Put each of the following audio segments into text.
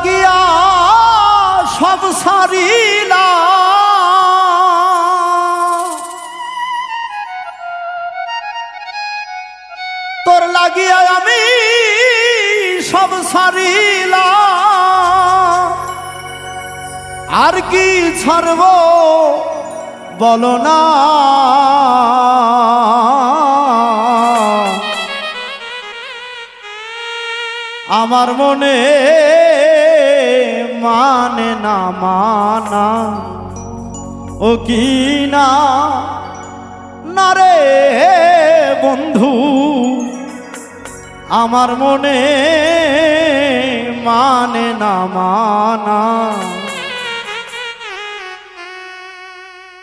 লাগিয়া সব সারিলা। তোর লাগিয়া আমি সব সারিলা। আর কি ছাড়ব বলো না। আমার মনে মানে না মানা। ও কি না? না রে বন্ধু, আমার মনে মানে না মানা।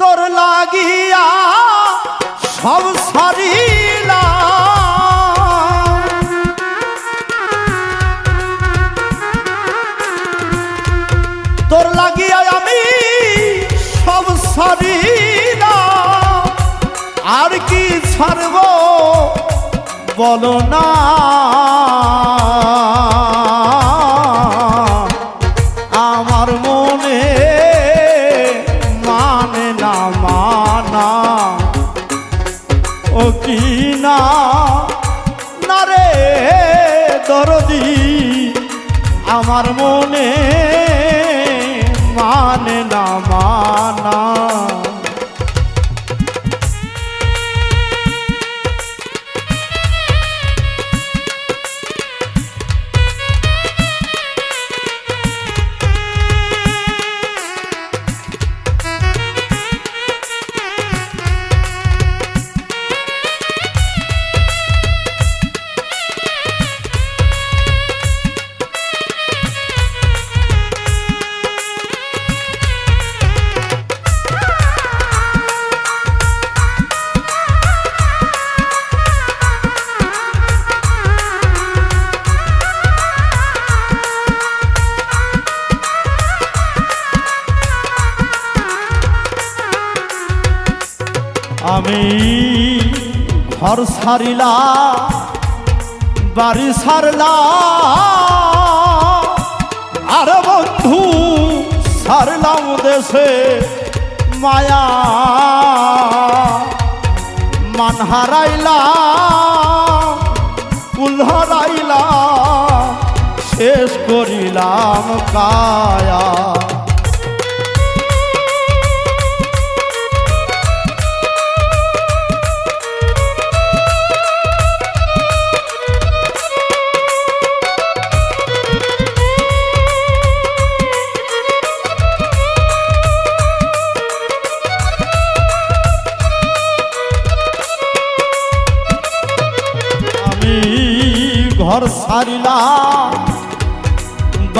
তোর লাগিয়া সব সারিলা ছাড়ব, বলো না। আমার মনে মানে না মানা। ও কি না? না রে, দরদি। আমার মনে মানে মানা আমি ঘর সারিলা, বাড়ি সারলা। আর বন্ধু, সারলাম দেশে মায়া। মান হারাইলা কুল হারাইলা, শেষ করিলাম কায়া।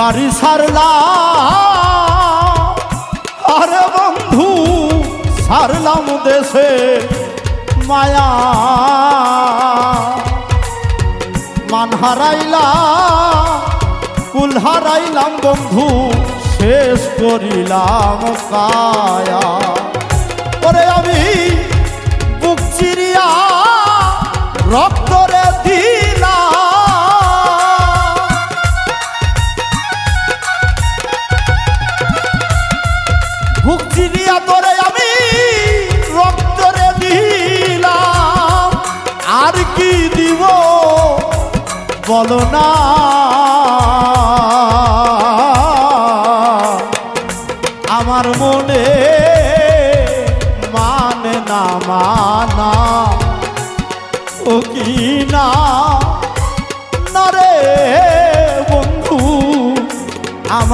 বাড়ি সারলা। আরে বন্ধু, সারলাম দেশে মায়া। মান হারাইলা, কুল হারাইলাম বন্ধু, শেষ করিলাম কায়া। ওরে আমি বুক চিরিয়া রক্তরে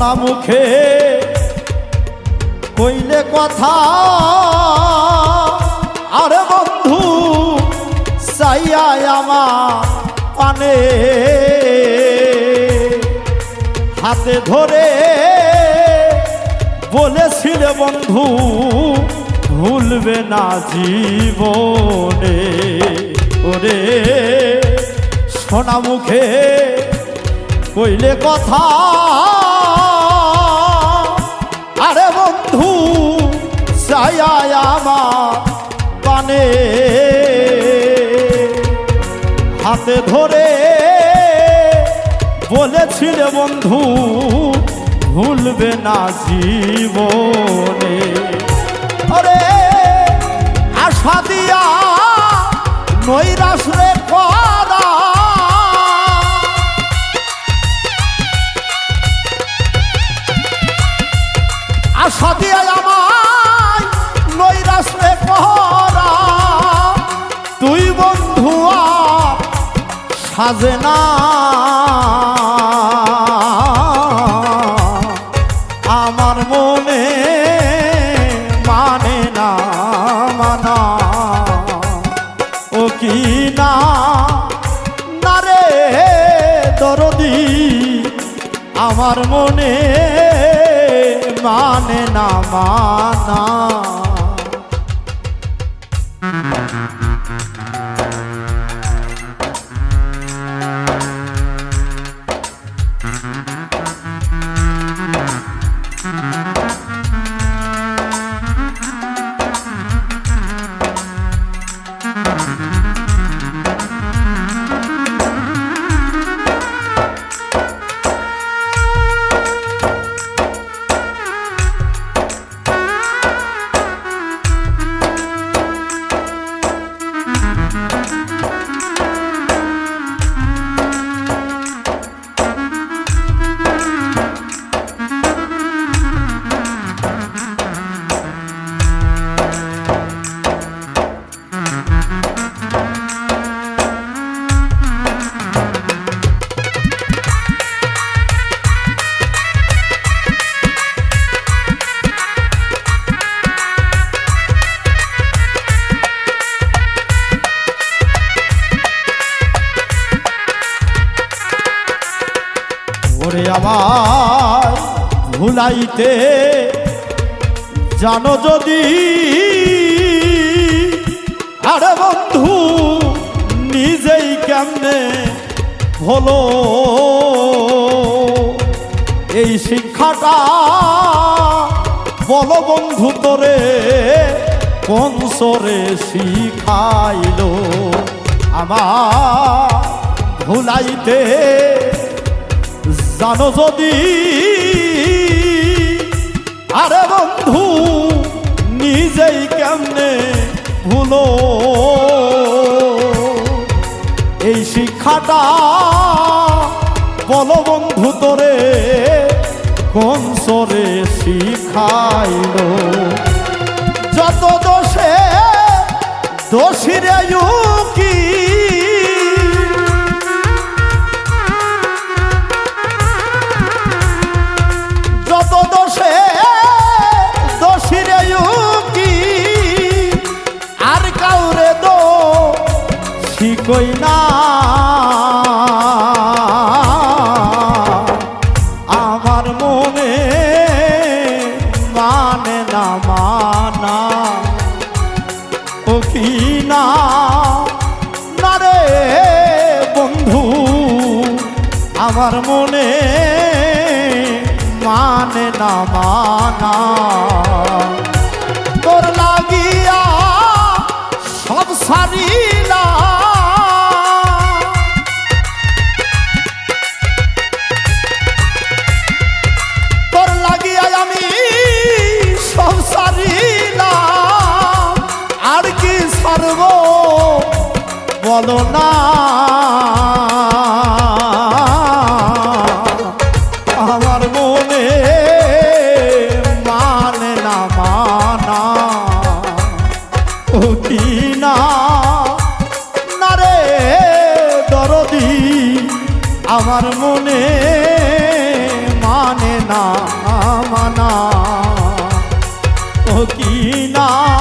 সোনা মুখে কইলে কথা। আরে বন্ধু, চাইয়া আমার পানে হাতে ধরে বলেছিলে বন্ধু, ভুলবে না জীবনে। ওরে সোনা মুখে কইলে কথা। চাইয়া আমার হাতে ধরে বলেছিলে, বন্ধু, ভুলবে না জীবনে। আরে, আশা দিয়া নৈরাশ রে করা আশা দিয়া সাজে না আমার মনে মানে না মানা। ও কি না? না রে, দরদি। আমার মনে মানে না মানা। ওরে আমার, ভুলাইতে জানো যদি, আরে বন্ধু, নিজেই কেমনে হলো? এই শিক্ষাটা বলো বন্ধু তোরে, কোন সরে শিখাইলো? আমার ভুলাইতে জানো যদি, আরে বন্ধু, নিজেই কেমনে ভুলো? এই শিক্ষাটা বলো বন্ধু তোরে, কোন সরে শিখাইলো? যত দোষে দোষীরে মানে। ও কি না? বন্ধু আমার মনে মানে না মানা। কি না